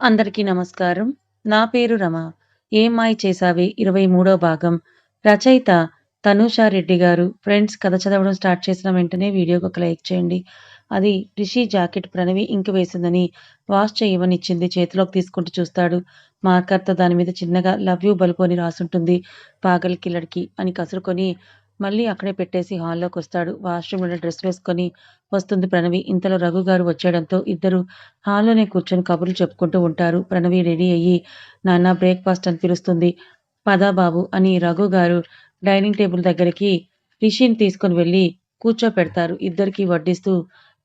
అందరికీ నమస్కారం. నా పేరు రమ. ఏమాయ్ మాయ చేశావే 23 భాగం. రచయిత తనూషా రెడ్డి గారు. ఫ్రెండ్స్ కథ చదవడం స్టార్ట్ చేసిన వెంటనే వీడియోకి ఒక లైక్ చేయండి. అది రిషి జాకెట్ ప్రణవి ఇంక వేసిందని వాష్ చేయమనిచ్చింది. చేతిలోకి తీసుకుంటూ చూస్తాడు. మార్కర్‌తో దాని మీద చిన్నగా లవ్ యూ బలుపు అని రాసుంటుంది. పాగల్ కిల్లడికి అని కసురుకొని మళ్ళీ అక్కడే పెట్టేసి హాల్లోకొస్తాడు. వాష్రూమ్లో డ్రెస్ వేసుకొని వస్తుంది ప్రణవి. ఇంతలో రఘు గారు వచ్చేయడంతో ఇద్దరు హాల్లోనే కూర్చొని కబుర్లు చెప్పుకుంటూ ఉంటారు. ప్రణవి రెడీ అయ్యి నాన్న బ్రేక్‌ఫాస్ట్ అని పిలుస్తుంది. పదా బాబు అని రఘు గారు డైనింగ్ టేబుల్ దగ్గరికి రిషిని తీసుకొని వెళ్ళి కూర్చోపెడతారు. ఇద్దరికీ వడ్డిస్తూ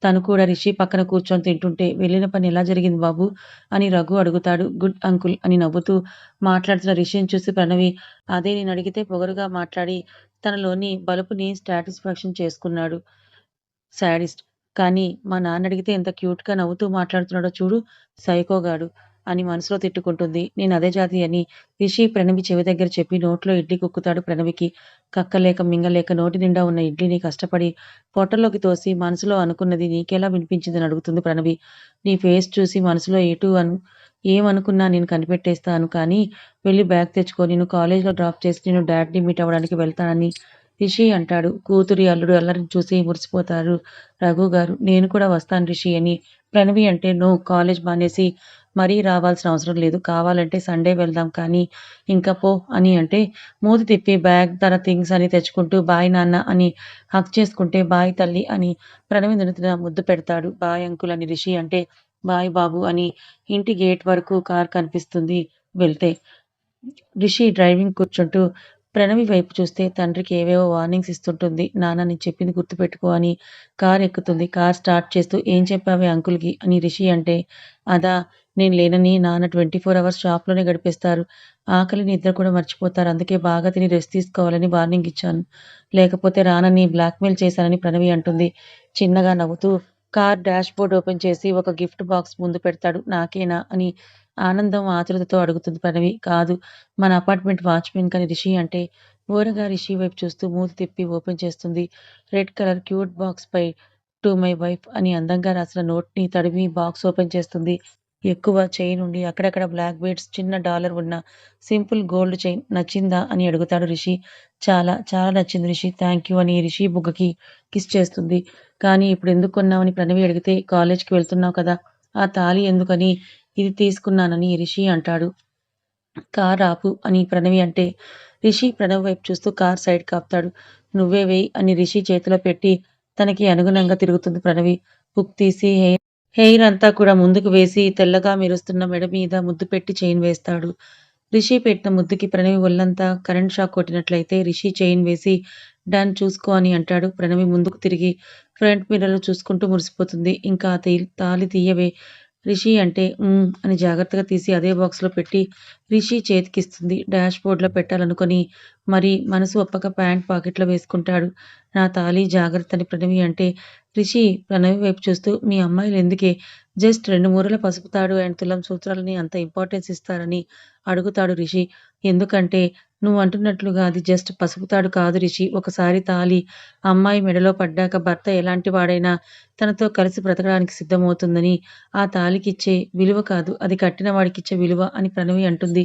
తను కూడా రిషి పక్కన కూర్చొని తింటుంటే వెళ్ళిన పని ఎలా జరిగింది బాబు అని రఘు అడుగుతాడు. గుడ్ అంకుల్ అని నవ్వుతూ మాట్లాడుతున్న రిషిని చూసి ప్రణవి అదే నేనడిగితే పొగరుగా మాట్లాడి తనలోని బలుపుని సాటిస్ఫాక్షన్ చేసుకున్నాడు. శాడిస్ట్. కానీ మా నాన్న అడిగితే ఎంత క్యూట్‌గా నవ్వుతూ మాట్లాడుతున్నాడో చూడు సైకోగాడు అని మనసులో తిట్టుకుంటుంది. నేను అదే జాతి అని రిషి ప్రణవి చెవి దగ్గర చెప్పి నోట్లో ఇడ్లీ కుక్కుతాడు ప్రణవికి. కక్కలేక మింగలేక నోటి నిండా ఉన్న ఇడ్లీని కష్టపడి పొట్టలోకి తోసి మనసులో అనుకున్నది నీకెలా వినిపించిందని అడుగుతుంది ప్రణవి. నీ ఫేస్ చూసి మనసులో ఎటు అను ఏమనుకున్నా నేను కనిపెట్టేస్తాను కానీ వెళ్ళి బ్యాగ్ తెచ్చుకో నేను కాలేజ్‌లో డ్రాప్ చేసి నేను డాడ్‌ని మీట్ అవ్వడానికి వెళ్తానని రిషి అంటాడు. కూతురి అల్లుడు అల్లరిని చూసి మురిసిపోతారు రఘు గారు. నేను కూడా వస్తాను రిషి అని ప్రణవి అంటే నో కాలేజ్ మానేసి మరీ రావాల్సిన అవసరం లేదు. కావాలంటే సండే వెళ్దాం కానీ ఇంకా పో అని అంటే మూతి తిప్పి బ్యాగ్ తన థింగ్స్ అని తెచ్చుకుంటూ బాయ్ నాన్న అని హక్ చేసుకుంటే బాయ్ తల్లి అని ప్రణవి నుదుటిన ముద్దు పెడతాడు. బాయ్ అంకుల్ అని రిషి అంటే బాయ్ బాబు అని ఇంటి గేట్ వరకు కార్ కనిపిస్తుంది వెళ్తే. రిషి డ్రైవింగ్ కూర్చుంటూ ప్రణవి వైపు చూస్తే తండ్రికి ఏవేవో వార్నింగ్స్ ఇస్తుంటుంది. నాన్న నేను చెప్పింది గుర్తుపెట్టుకో అని కార్ ఎక్కుతుంది. కార్ స్టార్ట్ చేస్తూ ఏం చెప్పావే అంకుల్‌కి అని రిషి అంటే అదా నేను లేనని నాన్న 24 అవర్స్ షాప్‌లోనే గడిపేస్తారు. ఆకలి, నిద్ర కూడా మర్చిపోతారు. అందుకే బాగా తిని రెస్ట్ తీసుకోవాలని వార్నింగ్ ఇచ్చాను. లేకపోతే రానని బ్లాక్‌మెయిల్ చేశానని ప్రణవి అంటుంది. చిన్నగా నవ్వుతూ కార్ డాష్‌బోర్డ్ ఓపెన్ చేసి ఒక గిఫ్ట్ బాక్స్ ముందు పెడతాడు. నాకేనా అని ఆనందం, ఆతృతతో అడుగుతుంది ప్రణవి. కాదు మన అపార్ట్‌మెంట్ వాచ్మెన్ వాచ్‌మెన్‌కని రిషి అంటే ఓరగా రిషి వైపు చూస్తూ మూతి తిప్పి ఓపెన్ చేస్తుంది. రెడ్ కలర్ క్యూట్ బాక్స్ పై టు మై వైఫ్ అని అందంగా రాసిన నోట్‌ని తడివి బాక్స్ ఓపెన్ చేస్తుంది. ఎక్కువ చైన్ ఉండి అక్కడక్కడ బ్లాక్ బీడ్స్, చిన్న డాలర్ ఉన్న సింపుల్ గోల్డ్ చైన్ నచ్చిందా అని అడుగుతాడు రిషి. చాలా, చాలా నచ్చింది రిషి థ్యాంక్ యూ అని రిషి బుగ్గకి కిస్ చేస్తుంది. కానీ ఇప్పుడు ఎందుకు కొన్నావని ప్రణవి అడిగితే కాలేజ్‌కి వెళ్తున్నావు కదా! ఆ తాళి ఎందుకని ఇది తీసుకున్నానని రిషి అంటాడు. కార్ ఆపు అని ప్రణవి అంటే రిషి ప్రణవ్ వైపు చూస్తూ కార్ సైడ్ ఆపుతాడు. నువ్వే వేయి అని రిషి చేతిలో పెట్టి తనకి అనుగుణంగా తిరుగుతుంది ప్రణవి. బుక్ తీసి హెయిర్ హెయిర్ అంతా కూడా ముందుకు వేసి తెల్లగా మెరుస్తున్న మెడ మీద ముద్దు పెట్టి చైన్ వేస్తాడు. రిషి పెట్టిన ముద్దుకి ప్రణవి ఒళ్ళంతా కరెంట్ షాక్ కొట్టినట్లయితే రిషి చైన్ వేసి డన్ చూసుకో అని అంటాడు. ప్రణవి ముందుకు తిరిగి ఫ్రంట్ మిర్రర్‌లో చూసుకుంటూ మురిసిపోతుంది. ఇంకా తాలి తాళి తీయవే రిషి అంటే అని జాగ్రత్తగా తీసి అదే బాక్స్‌లో పెట్టి రిషి చేతికిస్తుంది. డాష్ బోర్డ్లో పెట్టాలనుకొని మరి మనసు ఒప్పక ప్యాంట్ పాకెట్‌లో వేసుకుంటాడు. నా తాళి జాగ్రత్త అని ప్రణవి అంటే రిషి ప్రణవి వైపు చూస్తూ మీ అమ్మాయిలు ఎందుకే జస్ట్ రెండు మూరల పసుపు తాడు అండ్ తులం సూత్రాలని అంత ఇంపార్టెన్స్ ఇస్తారని అడుగుతాడు రిషి. ఎందుకంటే నువ్వు అంటున్నట్లుగా అది జస్ట్ పసుపు తాడు కాదు రిషి. ఒకసారి తాళి అమ్మాయి మెడలో పడ్డాక భర్త ఎలాంటి వాడైనా తనతో కలిసి బ్రతకడానికి సిద్ధమవుతుందని ఆ తాళికిచ్చే విలువ కాదు అది కట్టిన వాడికిచ్చే విలువ అని ప్రణవి అంటుంది.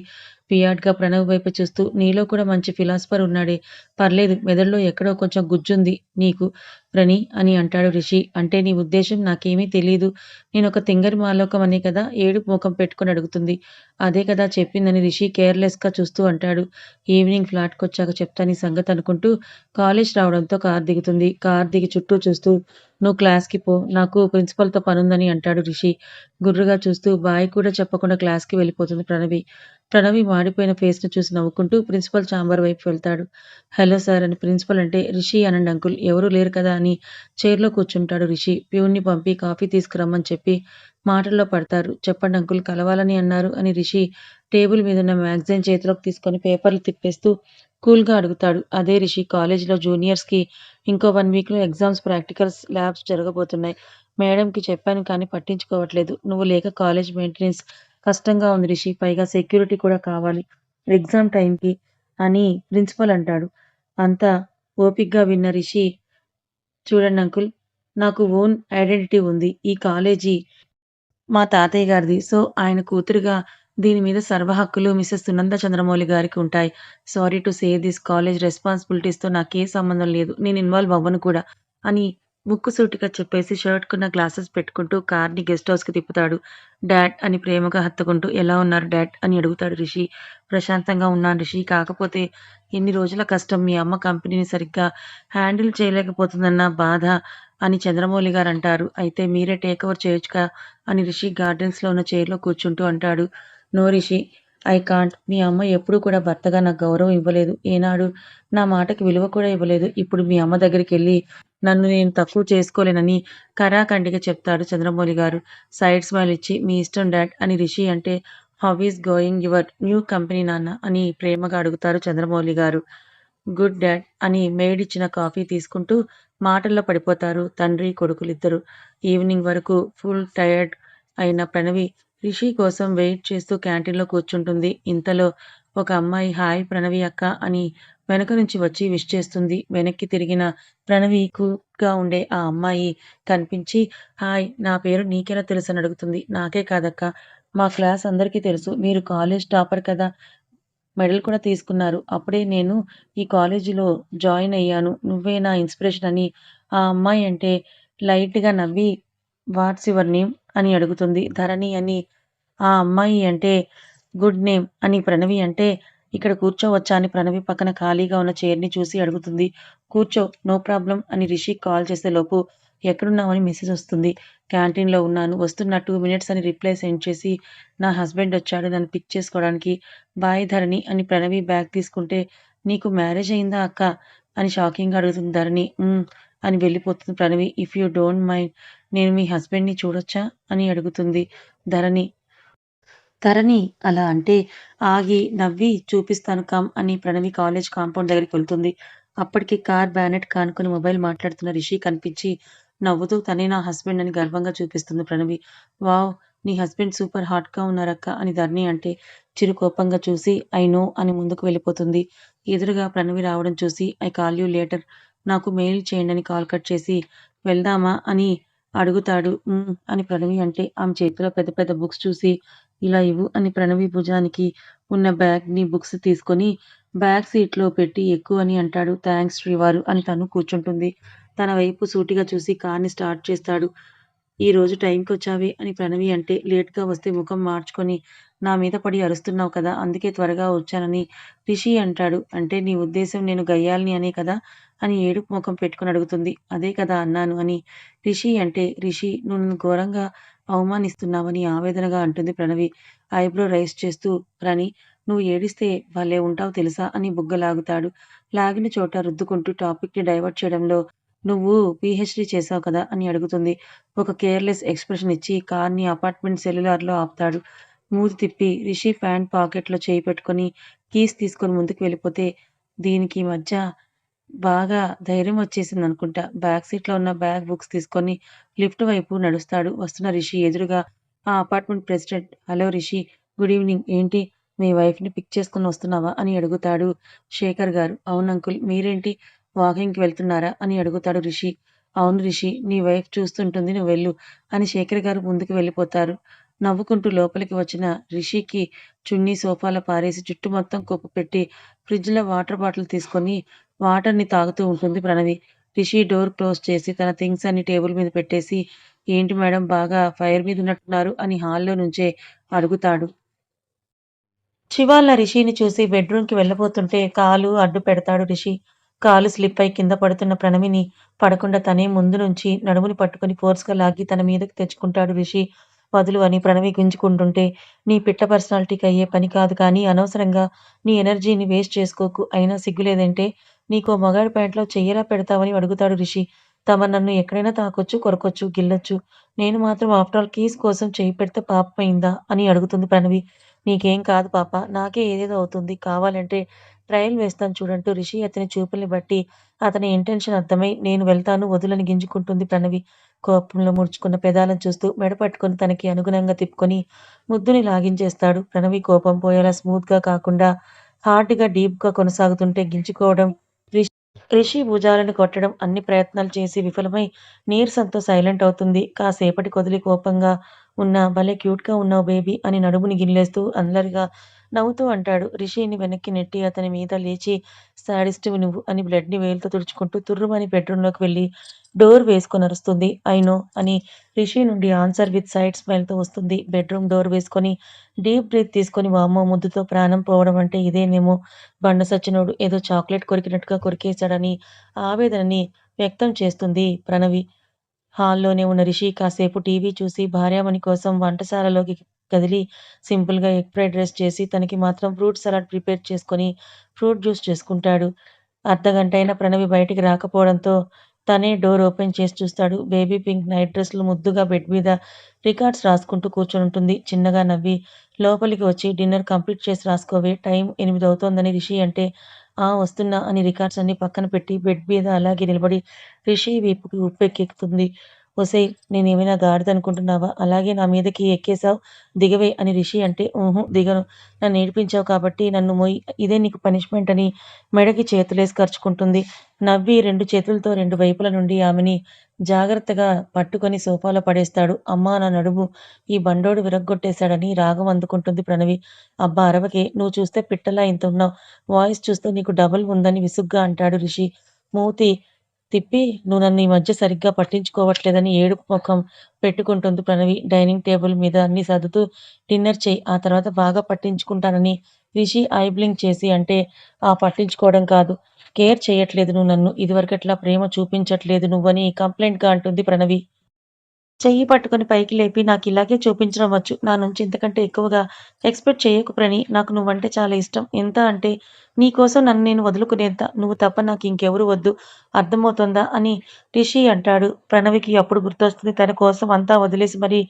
పియాడ్‌గా ప్రణవ్ వైపు చూస్తూ నీలో కూడా మంచి ఫిలాసఫర్ ఉన్నాడే పర్లేదు మెదడులో ఎక్కడో కొంచెం గుజ్జుంది నీకు ప్రణి అని అంటాడు రిషి. అంటే నీ ఉద్దేశం నాకేమీ తెలీదు. నేనొక తింగరి మాలోకం అనే కదా ఏడు ముఖం పెట్టుకొని అడుగుతుంది. అదే కదా చెప్పిందని రిషి కేర్‌లెస్‌గా చూస్తూ అంటాడు. ఈవినింగ్ ఫ్లాట్‌కొచ్చాక చెప్తా నీ సంగతి అనుకుంటూ కాలేజ్ రావడంతో కార్ దిగుతుంది. కార్ దిగి చుట్టూ చూస్తూ నువ్వు క్లాస్‌కి పో నాకు ప్రిన్సిపల్‌తో పనుందని అంటాడు రిషి. గుర్రుగా చూస్తూ బాయ్ కూడా చెప్పకుండా క్లాస్‌కి వెళ్ళిపోతుంది ప్రణవి. ప్రణవి మాడిపోయిన ఫేస్ను చూసి నవ్వుకుంటూ ప్రిన్సిపల్ ఛాంబర్ వైపు వెళ్తాడు. హలో సార్ అని ప్రిన్సిపల్ అంటే రిషి అనండి అంకుల్ ఎవరూ లేరు కదా అని చైర్‌లో కూర్చుంటాడు రిషి. ప్యూన్‌ని పంపి కాఫీ తీసుకురమ్మని చెప్పి మాటల్లో పడతారు. చెప్పండి అంకుల్ కలవాలని అన్నారు అని రిషి టేబుల్ మీద ఉన్న మ్యాగజైన్ చేతిలోకి తీసుకొని పేపర్లు తిప్పేస్తూ కూల్‌గా అడుగుతాడు. అదే రిషి కాలేజీలో జూనియర్స్‌కి ఇంకో వన్ వీక్‌లో ఎగ్జామ్స్, ప్రాక్టికల్స్, ల్యాబ్స్ జరగబోతున్నాయి. మేడంకి చెప్పాను కానీ పట్టించుకోవట్లేదు. నువ్వు లేక కాలేజ్ మెయింటెనెన్స్ కష్టంగా ఉంది రిషి. పైగా సెక్యూరిటీ కూడా కావాలి ఎగ్జామ్ టైంకి అని ప్రిన్సిపల్ అంటాడు. అంతా ఓపిక్గా విన్న రిషి చూడండి అంకుల్ నాకు ఓన్ ఐడెంటిటీ ఉంది. ఈ కాలేజీ మా తాతయ్య గారిది. సో, ఆయన కూతురుగా దీని మీద సర్వ హక్కులు మిసెస్ సునంద చంద్రమౌళి గారికి ఉంటాయి. Sorry to say this college రెస్పాన్సిబిలిటీస్‌తో నాకే సంబంధం లేదు. నేను ఇన్వాల్వ్ అవ్వను కూడా అని ముక్కుసూటిగా చెప్పేసి షర్ట్‌కున్న గ్లాసెస్ పెట్టుకుంటూ కార్‌ని గెస్ట్ హౌస్‌కి తిప్పుతాడు. డాడ్ అని ప్రేమగా హత్తుకుంటూ ఎలా ఉన్నారు డాడ్ అని అడుగుతాడు రిషి. ప్రశాంతంగా ఉన్నాను రిషి. కాకపోతే ఎన్ని రోజుల కష్టం మీ అమ్మ కంపెనీని సరిగ్గా హ్యాండిల్ చేయలేకపోతుందన్న బాధ అని చంద్రమౌళి గారు అంటారు అయితే మీరే టేక్ ఓవర్ చేయొచ్చుగా అని రిషి గార్డెన్స్‌లో ఉన్న చైర్‌లో కూర్చుంటూ అంటాడు. No Rishi I can't. మీ అమ్మ ఎప్పుడూ కూడా భర్తగా నాకు గౌరవం ఇవ్వలేదు. ఏనాడు నా మాటకి విలువ కూడా ఇవ్వలేదు. ఇప్పుడు మీ అమ్మ దగ్గరికి వెళ్ళి నన్ను నేను తక్కువ చేసుకోలేనని కరాఖండిగా చెప్తాడు చంద్రమౌళి గారు. సైడ్ స్మైల్ ఇచ్చి మీ ఇష్టం డాడ్ అని రిషి అంటే how is going your new company నాన్న అని ప్రేమగా అడుగుతారు చంద్రమౌళి గారు. గుడ్ డాడ్ అని మేడ్ ఇచ్చిన కాఫీ తీసుకుంటూ మాటల్లో పడిపోతారు తండ్రి కొడుకులిద్దరు ఈవినింగ్ వరకు ఫుల్ టైర్డ్ అయిన ప్రణవి రిషి కోసం వెయిట్ చేస్తూ క్యాంటీన్‌లో కూర్చుంటుంది. ఇంతలో ఒక అమ్మాయి హాయ్ ప్రణవి అక్క అని వెనక నుంచి వచ్చి విష్ చేస్తుంది. వెనక్కి తిరిగిన ప్రణవి ఉండే ఆ అమ్మాయి కనిపించి హాయ్ నా పేరు నీకెలా తెలుసని అడుగుతుంది. నాకే కాదక్కా మా క్లాస్ అందరికీ తెలుసు. మీరు కాలేజ్ టాపర్ కదా! మెడల్ కూడా తీసుకున్నారు. అప్పుడే నేను ఈ కాలేజీలో జాయిన్ అయ్యాను. నువ్వే నా ఇన్స్పిరేషన్ అని ఆ అమ్మాయి అంటే లైట్‌గా నవ్వి వాట్స్ యువర్ నేమ్ అని అడుగుతుంది. ధరణి అని ఆ అమ్మాయి అంటే గుడ్ నేమ్ అని ప్రణవి అంటే ఇక్కడ కూర్చోవచ్చా అని ప్రణవి పక్కన ఖాళీగా ఉన్న చైర్‌ని చూసి అడుగుతుంది. కూర్చో నో ప్రాబ్లమ్ అని రిషి కాల్ చేసేలోపు ఎక్కడున్నావని మెసేజ్ వస్తుంది. క్యాంటీన్‌లో ఉన్నాను. వస్తున్న టూ మినిట్స్ అని రిప్లై సెండ్ చేసి నా హస్బెండ్ వచ్చాడు నన్ను పిక్ చేసుకోవడానికి. బాయ్ ధరణి అని ప్రణవి బ్యాగ్ తీసుకుంటే నీకు మ్యారేజ్ అయిందా అక్కా? అని షాకింగ్‌గా అడుగుతుంది ధరణి. అని వెళ్ళిపోతుంది Pranavi. If you don't mind నేను మీ హస్బెండ్‌ని చూడొచ్చా? అని అడుగుతుంది ధరణి. ధరణి అలా అంటే ఆగి నవ్వి చూపిస్తాను కమ్ అని ప్రణవి కాలేజ్ కాంపౌండ్ దగ్గరికి వెళ్తుంది. అప్పటికి కార్ బ్యానెట్ కానుకొని మొబైల్ మాట్లాడుతున్న రిషి కనిపించి నవ్వుతూ తనే నా హస్బెండ్ అని గర్వంగా చూపిస్తుంది ప్రణవి. వావ్! నీ హస్బెండ్ సూపర్ హాట్‌గా ఉన్నారక్క అని ధరణి అంటే చిరు కోపంగా చూసి ఐ నో అని ముందుకు వెళ్ళిపోతుంది. ఎదురుగా ప్రణవి రావడం చూసి ఐ కాల్ యూ లేటర్ నాకు మెయిల్ చేయండి అని కాల్ కట్ చేసి వెళ్దామా అని అడుగుతాడు. అని ప్రణవి అంటే ఆమె చేతిలో పెద్ద పెద్ద బుక్స్ చూసి ఇలా ఇవ్వు అని ప్రణవి భుజానికి ఉన్న బ్యాగ్‌ని బుక్స్ తీసుకొని బ్యాగ్ సీట్‌లో పెట్టి ఎక్కువ అని అంటాడు. థ్యాంక్స్ శ్రీవారు అని తను కూర్చుంటుంది. తన వైపు సూటిగా చూసి కార్‌ని స్టార్ట్ చేస్తాడు. ఈరోజు టైంకొచ్చావే అని ప్రణవి అంటే లేట్‌గా వస్తే ముఖం మార్చుకొని నా మీద పడి అరుస్తున్నావు కదా! అందుకే త్వరగా వచ్చానని రిషి అంటాడు. అంటే నీ ఉద్దేశం నేను గయ్యాలని అనే కదా! అని ఏడుపు ముఖం పెట్టుకొని అడుగుతుంది. అదే కదా అన్నాను అని రిషి అంటే రిషి నువ్వు ఘోరంగా అవమానిస్తున్నావని ఆవేదనగా అంటుంది ప్రణవి ఐబ్రో రైస్ చేస్తూ ప్రణి నువ్వు ఏడిస్తే వాళ్ళే ఉంటావు తెలుసా అని బుగ్గ లాగుతాడు. లాగిన చోట రుద్దుకుంటూ టాపిక్‌ని డైవర్ట్ చేయడంలో నువ్వు పీహెచ్‌డీ చేసావు కదా! అని అడుగుతుంది. ఒక కేర్‌లెస్ ఎక్స్‌ప్రెషన్ ఇచ్చి కార్‌ని అపార్ట్‌మెంట్ సెల్యులార్‌లో ఆపుతాడు. మూతి తిప్పి రిషి ప్యాంట్ పాకెట్‌లో చేయి పెట్టుకొని కీస్ తీసుకొని ముందుకు వెళ్ళిపోతే దీనికి మధ్య బాగా ధైర్యం వచ్చేసింది అనుకుంటా బ్యాక్ సీట్‌లో ఉన్న బ్యాగ్, బుక్స్ తీసుకొని లిఫ్ట్ వైపు నడుస్తాడు. వస్తున్న రిషి ఎదురుగా ఆ apartment president hello Rishi good evening ఏంటి మీ వైఫ్‌ని పిక్ చేసుకొని వస్తున్నావా? అని అడుగుతాడు శేఖర్ గారు. అవును అంకుల్ మీరేంటి వాకింగ్‌కి వెళ్తున్నారా? అని అడుగుతాడు రిషి. అవును రిషి నీ వైఫ్ చూస్తుంటుంది నువ్వు వెళ్ళు అని శేఖర్ గారు ముందుకు వెళ్ళిపోతారు. నవ్వుకుంటూ లోపలికి వచ్చిన రిషికి చున్నీ సోఫాలో పారేసి జుట్టు మొత్తం కుప్పపెట్టి ఫ్రిడ్జ్‌లో వాటర్ బాటిల్ తీసుకొని వాటర్‌ని తాగుతూ ఉంటుంది ప్రణవి. రిషి డోర్ క్లోజ్ చేసి తన థింగ్స్ అన్ని టేబుల్ మీద పెట్టేసి ఏంటి మేడం బాగా ఫైర్ మీద ఉన్నట్టున్నారు అని హాల్‌లో నుంచే అడుగుతాడు. శివాల రిషిని చూసి బెడ్‌రూమ్‌కి వెళ్ళబోతుంటే కాలు అడ్డు పెడతాడు రిషి. కాలు స్లిప్ అయి కింద పడుతున్న ప్రణవిని పడకుండా తనే ముందు నుంచి నడుముని పట్టుకొని ఫోర్స్‌గా లాగి తన మీదకి తెచ్చుకుంటాడు రిషి. వదులు అని ప్రణవి గుంజుకుంటుంటే నీ పిట్ట పర్సనాలిటీకి అయ్యే పని కాదు కానీ అనవసరంగా నీ ఎనర్జీని వేస్ట్ చేసుకోకు. అయినా సిగ్గులేదంటే నీకో మగాడి ప్యాంట్‌లో చెయ్యెలా పెడతావని అడుగుతాడు రిషి. తమ నన్ను ఎక్కడైనా తాకొచ్చు, కొరకొచ్చు, గిల్లొచ్చు. నేను మాత్రం ఆఫ్టర్ ఆల్ కీస్ కోసం చేయి పెడితే పాపమైందా అని అడుగుతుంది ప్రణవి. నీకేం కాదు పాప నాకే ఏదేదో అవుతుంది. కావాలంటే ట్రయల్ వేస్తాను చూడంటూ రిషి అతని చూపుల్ని బట్టి అతని ఇంటెన్షన్ అర్థమై నేను వెళ్తాను వదులని గింజుకుంటుంది ప్రణవి. కోపంలో ముడుచుకున్న పెదాలను చూస్తూ మెడపట్టుకుని తనకి అనుగుణంగా తిప్పుకొని ముద్దుని లాగించేస్తాడు. ప్రణవి కోపం పోయేలా స్మూత్‌గా కాకుండా హార్డ్‌గా, డీప్‌గా కొనసాగుతుంటే గించుకోవడం రిషి భుజాలను కొట్టడం అన్ని ప్రయత్నాలు చేసి విఫలమై నీరసంతో సైలెంట్ అవుతుంది. కాసేపటి కొదిలి కోపంగా ఉన్నా భలే క్యూట్‌గా ఉన్నావు బేబీ అని నడుముని గిల్లేస్తూ అల్లరిగా నవ్వుతూ అంటాడు. రిషిని వెనక్కి నెట్టి అతని మీద లేచి శాడిస్ట్‌వి నువ్వు అని బ్లడ్‌ని వేలుతో తుడుచుకుంటూ తుర్రుమని బెడ్‌రూమ్‌లోకి వెళ్ళి డోర్ వేసుకొనరుస్తుంది. ఐ నో అని రిషి నుండి ఆన్సర్ విత్ సైడ్ స్మైల్‌తో వస్తుంది. బెడ్‌రూమ్ డోర్ వేసుకొని డీప్ బ్రీత్ తీసుకొని వామ్మ ముద్దుతో ప్రాణం పోవడం అంటే ఇదేనేమో బండ సచ్చినోడు ఏదో చాక్లెట్ కొరికినట్టుగా కొరికేశాడని ఆవేదనని వ్యక్తం చేస్తుంది ప్రణవి. హాల్లోనే ఉన్న రిషి కాసేపు టీవీ చూసి భార్యామణి కోసం వంటశాలలోకి కదిలి సింపుల్‌గా ఎగ్ ఫ్రైడ్ రైస్ చేసి తనకి మాత్రం ఫ్రూట్ సలాడ్ ప్రిపేర్ చేసుకొని ఫ్రూట్ జ్యూస్ చేసుకుంటాడు. అర్ధగంటైనా ప్రణవి బయటికి రాకపోవడంతో తనే డోర్ ఓపెన్ చేసి చూస్తాడు. బేబీ పింక్ నైట్ డ్రెస్లు ముద్దుగా బెడ్ మీద రికార్డ్స్ రాసుకుంటూ కూర్చొనుంటుంది. చిన్నగా నవ్వి లోపలికి వచ్చి డిన్నర్ కంప్లీట్ చేసి రాసుకోవే టైం ఎనిమిది అవుతోందని రిషి అంటే ఆ! వస్తున్నా అని రికార్డ్స్ అన్ని పక్కన పెట్టి బెడ్ మీద అలాగే నిలబడి రిషి వీపుకి ఉప్పెక్కెక్కుతుంది ఒసేయ్ నేనేమైనా గాడిదనుకుంటున్నావా? అలాగే నా మీదకి ఎక్కేసావు దిగవే అని రిషి అంటే ఊహు దిగను. నేర్పించావు కాబట్టి నన్ను మోయి ఇదే నీకు పనిష్మెంట్ అని మెడకి చేతులేసి కరుచుకుంటుంది. నవ్వి రెండు చేతులతో రెండు వైపుల నుండి ఆమెని జాగ్రత్తగా పట్టుకొని సోఫాలో పడేస్తాడు. అమ్మా నా నడుము ఈ బండోడు విరగ్గొట్టేశాడని రాగం అందుకుంటుంది ప్రణవి. అబ్బా అరవకే నువ్వు చూస్తే పిట్టలా ఇంత ఉన్నావు వాయిస్ చూస్తే నీకు డబుల్ ఉందని విసుగ్గా అంటాడు రిషి. మూతి తిప్పి నువ్వు నన్ను ఈ మధ్య సరిగ్గా పట్టించుకోవట్లేదని ఏడుపు ముఖం పెట్టుకుంటుంది ప్రణవి. డైనింగ్ టేబుల్ మీద అన్ని సర్దుతూ డిన్నర్ చేయి ఆ తర్వాత బాగా పట్టించుకుంటానని రిషి ఐ చేసి అంటే ఆ పట్టించుకోవడం కాదు. కేర్ చేయట్లేదు నువ్వు నన్ను ఇదివరకట్లా ప్రేమ చూపించట్లేదు నువ్వని కంప్లైంట్గా అంటుంది ప్రణవి. చెయ్యి పట్టుకొని పైకి లేపి నాకు ఇలాగే చూపించడం వచ్చు. నా నుంచి ఇంతకంటే ఎక్కువగా ఎక్స్‌పెక్ట్ చెయ్యకు నాకు నువ్వంటే చాలా ఇష్టం. ఎంత అంటే నీకోసం నన్ను నేను వదులుకునేంత. నువ్వు తప్ప నాకు ఇంకెవరు వద్దు. అర్థమవుతుందా అని రిషి అంటాడు. ప్రణవికి అప్పుడు గుర్తొస్తుంది తన కోసం అంతా వదిలేసి మరీ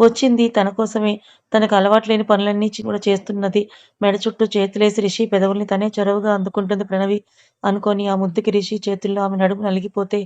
వచ్చింది తన కోసమే. తనకు అలవాటు లేని పనులన్నీ కూడా చేస్తున్నది. మెడ చుట్టూ చేతులేసి రిషి పెదవుల్ని తనే చొరవగా అందుకుంటుంది ప్రణవి. అనుకోని ఆ ముద్దుకి రిషి చేతుల్లో ఆమె నడుము నలిగిపోతే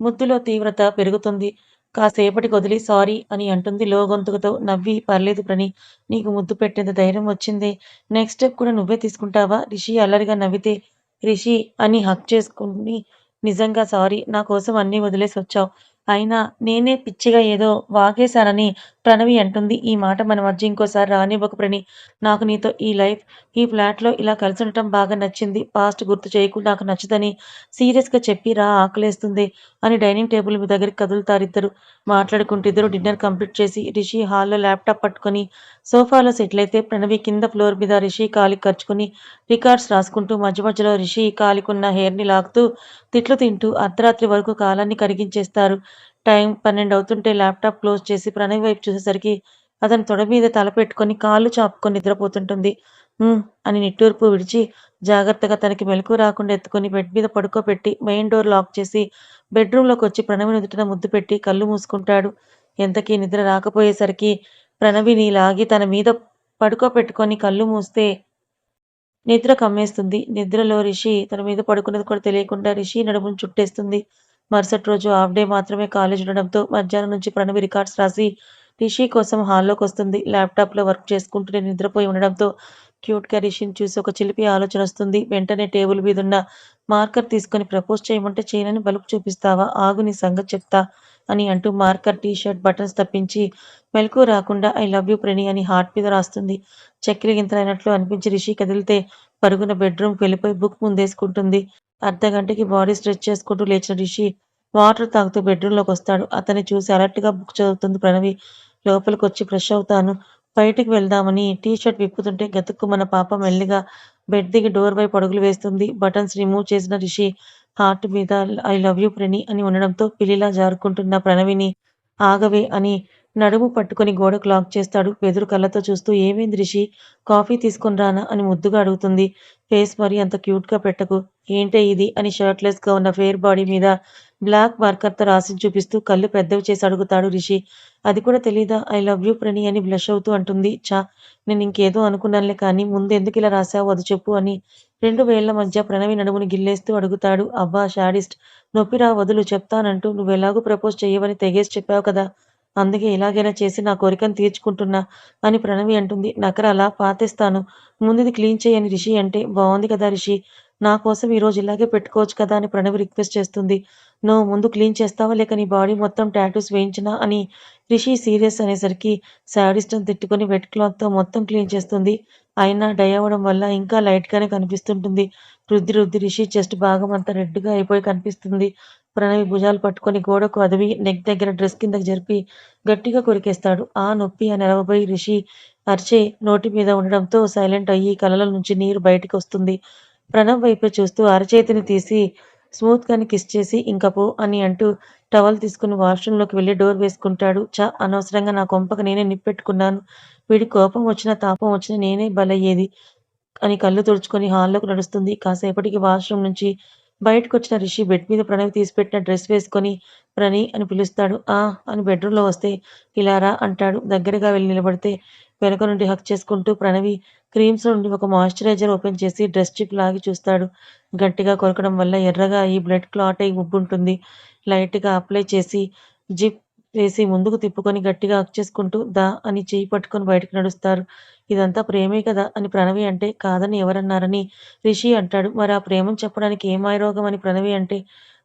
ముద్దులో తీవ్రత పెరుగుతుంది. కాసేపటికి వదిలి సారీ అని అంటుంది లోగొంతుకతో నవ్వి పర్లేదు ప్రణి నీకు ముద్దు పెట్టేంత ధైర్యం వచ్చిందే. నెక్స్ట్ స్టెప్ కూడా నువ్వే తీసుకుంటావా? రిషి అల్లరిగా నవ్వితే రిషి అని హక్ చేసుకుని నిజంగా సారీ. నా కోసం అన్నీ వదిలేసి వచ్చావు అయినా నేనే పిచ్చిగా ఏదో వాగేశానని ప్రణవి అంటుంది. ఈ మాట మన మధ్య ఇంకోసారి రానివ్వకు ప్రణి నాకు నీతో ఈ లైఫ్, ఈ ఫ్లాట్‌లో ఇలా కలిసి ఉండటం బాగా నచ్చింది. పాస్ట్ గుర్తు చేయకు నాకు నచ్చదని సీరియస్‌గా చెప్పి రా ఆకలేస్తుంది అని డైనింగ్ టేబుల్ మీ దగ్గరికి కదులుతారిద్దరు మాట్లాడుకుంటూ ఇద్దరు డిన్నర్ కంప్లీట్ చేసి రిషి హాల్‌లో ల్యాప్‌టాప్ పట్టుకొని సోఫాలో సెటిలైతే ప్రణవి కింద ఫ్లోర్ మీద రిషి కాలికి ఖర్చుకుని రికార్డ్స్ రాసుకుంటూ మధ్య మధ్యలో రిషి కాలికున్న హెయిర్‌ని లాగుతూ తిట్లు తింటూ అర్ధరాత్రి వరకు కాలాన్ని కరిగించేస్తారు. టైం పన్నెండు అవుతుంటే ల్యాప్‌టాప్ క్లోజ్ చేసి ప్రణవి వైపు చూసేసరికి అతని తొడ మీద తల పెట్టుకొని కాళ్ళు చాపుకొని నిద్రపోతుంటుంది. అని నిట్టూర్పు విడిచి జాగ్రత్తగా తనకి మెలకువ రాకుండా ఎత్తుకొని బెడ్ మీద పడుకోబెట్టి మెయిన్ డోర్ లాక్ చేసి బెడ్‌రూమ్‌లోకొచ్చి ప్రణవి నుదుటిన ముద్దు పెట్టి కళ్ళు మూసుకుంటాడు. ఎంతకీ నిద్ర రాకపోయేసరికి ప్రణవిని లాగి తన మీద పడుకోబెట్టుకొని కళ్ళు మూస్తే నిద్ర కమ్మేస్తుంది. నిద్రలో రిషి తన మీద పడుకున్నది కూడా తెలియకుండా రిషి నడుమును చుట్టేస్తుంది. మరుసటి రోజు హాఫ్ డే మాత్రమే కాలేజ్ ఉండడంతో మధ్యాహ్నం నుంచి ప్రణవి రికార్డ్స్ రాసి రిషి కోసం హాల్లోకొస్తుంది. ల్యాప్‌టాప్‌లో వర్క్ చేసుకుంటూనే నిద్రపోయి ఉండడంతో క్యూట్‌గా రిషిని చూసి ఒక చిలిపి ఆలోచన వస్తుంది వెంటనే టేబుల్ మీదున్న మార్కర్ తీసుకొని ప్రపోజ్ చేయమంటే చేయనని బలుపు చూపిస్తావా? ఆగు నీ సంగతి చెప్తా అని అంటూ మార్కర్, టీ షర్ట్ బటన్స్ తప్పించి మెలకు రాకుండా ఐ లవ్ యూ ప్రణి అని హార్ట్ మీద రాస్తుంది. చక్కెర గింతలైనట్లు అనిపించి రిషి కదిలితే పరుగున బెడ్‌రూమ్‌కి వెళ్ళిపోయి బుక్ ముందేసుకుంటుంది. అర్ధగంటకి బాడీ స్ట్రెచ్ చేసుకుంటూ లేచిన రిషి వాటర్ తాగుతూ బెడ్‌రూమ్‌లోకొస్తాడు. అతన్ని చూసి అలర్ట్‌గా బుక్ చదువుతుంది ప్రణవి. లోపలికి వచ్చి ఫ్రెష్ అవుతాను. బయటికి వెళ్దామని టీ షర్ట్ విప్పుతుంటే గతుక్కుమన్న పాప మెల్లిగా బెడ్ దిగి డోర్ వైపు అడుగులు వేస్తుంది. బటన్స్ రిమూవ్ చేసిన రిషి హార్ట్ మీద ఐ లవ్ యూ ప్రణి అని ఉండడంతో పిల్లిలా జారుకుంటున్న ప్రణవిని ఆగవే అని నడుము పట్టుకొని గోడకు లాక్ చేస్తాడు. బెదురు కళ్ళతో చూస్తూ ఏమైంది రిషి? కాఫీ తీసుకొని రానా? అని ముద్దుగా అడుగుతుంది. ఫేస్ మరీ అంత క్యూట్‌గా పెట్టకు. ఏంటే ఇది? అని షర్ట్‌లెస్‌గా ఉన్న ఫెయిర్ బాడీ మీద బ్లాక్ మార్కర్‌తో రాసి చూపిస్తూ కళ్ళు పెద్దవి చేసి అడుగుతాడు రిషి. అది కూడా తెలీదా? ఐ లవ్ యూ ప్రణి అని బ్లష్ అవుతూ అంటుంది. చా నేను ఇంకేదో అనుకున్నానులే కానీ ముందెందుకిలా రాశావు అది చెప్పు అని రెండు వేళ్ళ మధ్య ప్రణవి నడుముని గిల్లేస్తూ అడుగుతాడు. అబ్బా షాడిస్ట్ నొప్పిరా వదులు చెప్తానంటూ నువ్వెలాగూ ప్రపోజ్ చేయవని తెగేసి చెప్పావు కదా! అందుకే ఇలాగైనా చేసి నా కోరికను తీర్చుకుంటున్నా అని ప్రణవి అంటుంది. నకరాలా? పాతేస్తాను. ముందుది క్లీన్ చేయని రిషి అంటే బాగుంది కదా రిషి. నా కోసం ఈరోజు ఇలాగే పెట్టుకోవచ్చు కదా అని ప్రణవి రిక్వెస్ట్ చేస్తుంది. నువ్వు ముందు క్లీన్ చేస్తావా లేక నీ బాడీ మొత్తం టాటూస్ వేయించినా అని రిషి సీరియస్ అనేసరికి శాడిస్ట్ అని తిట్టుకొని వెట్ క్లాత్తో మొత్తం క్లీన్ చేస్తుంది. అయినా డై అవ్వడం వల్ల ఇంకా లైట్గానే కనిపిస్తుంటుంది. రుద్ది రుద్ది రిషి చెస్ట్ భాగం అంతా రెడ్గా అయిపోయి కనిపిస్తుంది. ప్రణవి భుజాలు పట్టుకొని గోడకు అదవి నెక్ దగ్గర డ్రెస్ కిందకి జరిపి గట్టిగా కొరికేస్తాడు. ఆ నొప్పి అని అరవబోయి రిషి అరిచే నోటి మీద ఉండడంతో సైలెంట్ అయ్యి కళ్ళల నుంచి నీరు బయటికి వస్తుంది. ప్రణవ్ వైపు చూస్తూ అరచేతిని తీసి స్మూత్గాని కిస్ చేసి ఇంకా పో అని అంటూ టవల్ తీసుకుని వాష్రూమ్లోకి వెళ్ళి డోర్ వేసుకుంటాడు. చ అనవసరంగా నా కొంపక నేనే నిప్పెట్టుకున్నాను వీడి కోపం వచ్చినా తాపం వచ్చినా నేనే బలయ్యేది అని కళ్ళు తుడుచుకొని హాల్లోకి నడుస్తుంది. కాసేపటికి వాష్రూమ్ నుంచి బయటకొచ్చిన రిషి బెడ్ మీద ప్రణవి తీసిపెట్టిన డ్రెస్ వేసుకొని ప్రణి అని పిలుస్తాడు. ఆ అని బెడ్రూమ్లో వస్తే ఇలా రా అంటాడు. దగ్గరగా వెళ్ళి నిలబడితే వెనక నుండి హక్ చేసుకుంటూ ప్రణవి క్రీమ్స్ నుండి ఒక మాయిశ్చరైజర్ ఓపెన్ చేసి డ్రెస్ చిప్ లాగి చూస్తాడు. గట్టిగా కొరకడం వల్ల ఎర్రగా ఈ బ్లడ్ క్లాట్ అయి ఉబ్బుంటుంది లైట్గా అప్లై చేసి జిప్ వేసి ముందుకు తిప్పుకొని గట్టిగా హక్ చేసుకుంటూ దా అని చేయి పట్టుకొని బయటకు నడుస్తారు ఇదంతా ప్రేమే కదా అని ప్రణవి అంటే కాదని ఎవరన్నారని రిషి అంటాడు. మరి ఆ ప్రేమను చెప్పడానికి ఏం మాయరోగం అని ప్రణవి అంటే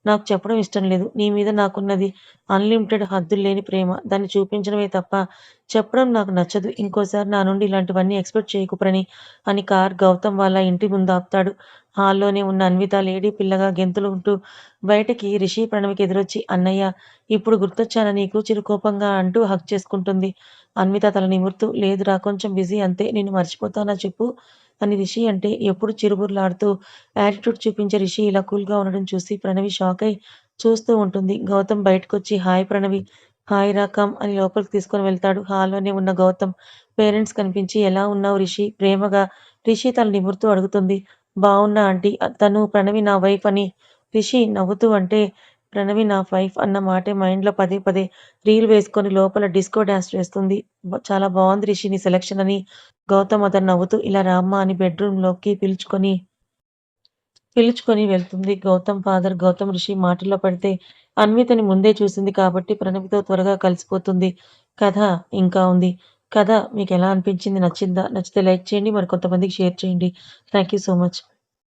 నాకు చెప్పడం ఇష్టం లేదు. నీ మీద నాకున్నది అన్లిమిటెడ్ హద్దులు లేని ప్రేమ. దాన్ని చూపించడమే తప్ప చెప్పడం నాకు నచ్చదు. ఇంకోసారి నా నుండి ఇలాంటివన్నీ ఎక్స్పెక్ట్ చేయకుప్రని అని కార్ గౌతమ్ వాళ్ళ ఇంటి ముందు ఆపుతాడు. హాల్లోనే ఉన్న అన్విత లేడీ పిల్లగా గెంతులు ఉంటూ బయటకి రిషి ప్రణవికి ఎదురొచ్చి అన్నయ్య ఇప్పుడు గుర్తొచ్చానా నీకు? చిరుకోపంగా అంటూ హక్ చేసుకుంటుంది. అన్విత తల నిమురుతూ లేదురా కొంచెం బిజీ అంతే. నిన్ను మర్చిపోతానా చెప్పు. అని రిషి అంటే ఎప్పుడు చిరుబుర్లాడుతూ యాటిట్యూడ్ చూపించే రిషి ఇలా కూల్గా ఉండడం చూసి ప్రణవి షాక్ అయి చూస్తూ ఉంటుంది. గౌతమ్ బయటకొచ్చి హాయ్ ప్రణవి హాయ్ రాకమ్ అని లోపలికి తీసుకొని వెళ్తాడు. హాల్లోనే ఉన్న గౌతమ్ పేరెంట్స్ కనిపించి ఎలా ఉన్నావు రిషి? ప్రేమగా? రిషి తను నిమురుతూ అడుగుతుంది. బాగున్నా ఆంటీ తను ప్రణవి నా వైఫ్ అని. రిషి నవ్వుతూ అంటే ప్రణవి నా వైఫ్ అన్న మాటే మైండ్లో పదే పదే రీల్ వేసుకొని లోపల డిస్కో డ్యాన్స్ చేస్తుంది. చాలా బాగుంది రిషి నీ సెలక్షన్ అని. గౌతమ్ అతను నవ్వుతూ ఇలా రామ్మ అని బెడ్రూమ్లోకి పిలుచుకొని పిలుచుకొని వెళ్తుంది. గౌతమ్ ఫాదర్ గౌతమ్ ఋషి మాటల్లో పడితే అన్వితని ముందే చూసింది కాబట్టి ప్రణవితో త్వరగా కలిసిపోతుంది. కథ ఇంకా ఉంది. కథ మీకు ఎలా అనిపించింది? నచ్చిందా? నచ్చితే లైక్ చేయండి. మరి కొంతమందికి షేర్ చేయండి. Thank you so much.